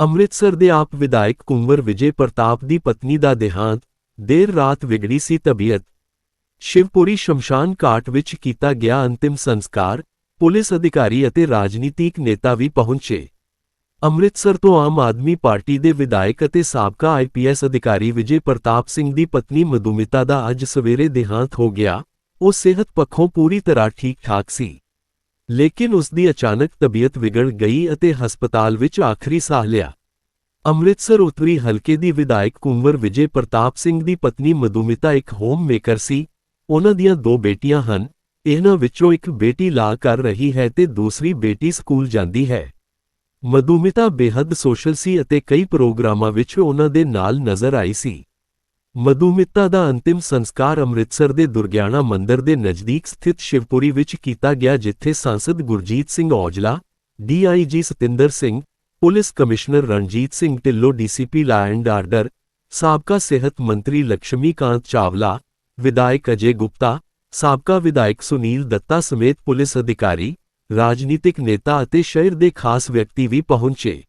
ਅੰਮ੍ਰਿਤਸਰ ਦੇ ਆਪ ਵਿਧਾਇਕ ਕੁੰਵਰ ਵਿਜੇ ਪ੍ਰਤਾਪ ਦੀ ਪਤਨੀ ਦਾ ਦੇਹਾਂਤ ਦੇਰ ਰਾਤ ਵਿਗੜੀ ਸੀ ਤਬੀਅਤ। ਸ਼ਿਵਪੁਰੀ ਸ਼ਮਸ਼ਾਨ ਘਾਟ ਵਿੱਚ ਕੀਤਾ ਗਿਆ ਅੰਤਿਮ ਸੰਸਕਾਰ, ਪੁਲਿਸ ਅਧਿਕਾਰੀ ਅਤੇ ਰਾਜਨੀਤਿਕ ਨੇਤਾ ਵੀ ਪਹੁੰਚੇ। ਅੰਮ੍ਰਿਤਸਰ ਤੋਂ ਆਮ ਆਦਮੀ ਪਾਰਟੀ ਦੇ ਵਿਧਾਇਕ ਅਤੇ ਸਾਬਕਾ ਆਈਪੀਐਸ ਅਧਿਕਾਰੀ ਵਿਜੇ ਪ੍ਰਤਾਪ ਸਿੰਘ ਦੀ ਪਤਨੀ ਮਧੂਮਿਤਾ ਦਾ ਅੱਜ ਸਵੇਰੇ ਦੇਹਾਂਤ ਹੋ ਗਿਆ। ਉਹ ਸਿਹਤ ਪੱਖੋਂ ਪੂਰੀ ਤਰ੍ਹਾਂ ਠੀਕ-ਠਾਕ ਸੀ। ਲੇਕਿਨ ਉਸ ਦੀ ਅਚਾਨਕ ਤਬੀਅਤ ਵਿਗੜ ਗਈ ਅਤੇ ਹਸਪਤਾਲ ਵਿੱਚ ਆਖਰੀ ਸਾਹ ਲਿਆ। ਅੰਮ੍ਰਿਤਸਰ ਉੱਤਰੀ ਹਲਕੇ ਦੀ ਵਿਧਾਇਕ ਕੁੰਵਰ ਵਿਜੇ ਪ੍ਰਤਾਪ ਸਿੰਘ ਦੀ ਪਤਨੀ ਮਧੂਮਿਤਾ ਇੱਕ ਹੋਮ ਮੇਕਰ ਸੀ। ਉਹਨਾਂ ਦੀਆਂ ਦੋ ਬੇਟੀਆਂ ਹਨ। ਇਹਨਾਂ ਵਿੱਚੋਂ ਇੱਕ ਬੇਟੀ ਲਾ ਕਰ ਰਹੀ ਹੈ ਤੇ ਦੂਸਰੀ ਬੇਟੀ ਸਕੂਲ ਜਾਂਦੀ ਹੈ। ਮਧੂਮਿਤਾ ਬੇਹੱਦ ਸੋਸ਼ਲ ਸੀ ਅਤੇ ਕਈ ਪ੍ਰੋਗਰਾਮਾਂ ਵਿੱਚ ਉਹਨਾਂ ਦੇ ਨਾਲ ਨਜ਼ਰ ਆਈ ਸੀ। ਮਧੂਮਿਤਾ ਦਾ ਅੰਤਿਮ ਸੰਸਕਾਰ ਅੰਮ੍ਰਿਤਸਰ ਦੇ ਦੁਰਗਿਆਣਾ ਮੰਦਿਰ ਦੇ ਨਜ਼ਦੀਕ ਸਥਿਤ ਸ਼ਿਵਪੁਰੀ ਵਿੱਚ ਕੀਤਾ ਗਿਆ, ਜਿੱਥੇ ਸੰਸਦ Gurjeet Singh Aujla, DIG Satinder Singh, police commissioner Ranjit Singh Dhillon, DCP law and order, ਸਾਬਕਾ ਸਿਹਤ ਮੰਤਰੀ ਲక్ష్ਮੀਕਾਂਤ ਚਾਵਲਾ, ਵਿਧਾਇਕ ਅਜੇ ਗੁਪਤਾ, ਸਾਬਕਾ ਵਿਧਾਇਕ ਸੁਨੀਲ ਦੱਤਾ ਸਮੇਤ ਪੁਲਿਸ ਅਧਿਕਾਰੀ ਰਾਜਨੀਤਿਕ ਨੇਤਾ ਅਤੇ ਸ਼ਹਿਰ ਦੇ ਖਾਸ ਵਿਅਕਤੀ ਵੀ ਪਹੁੰਚੇ।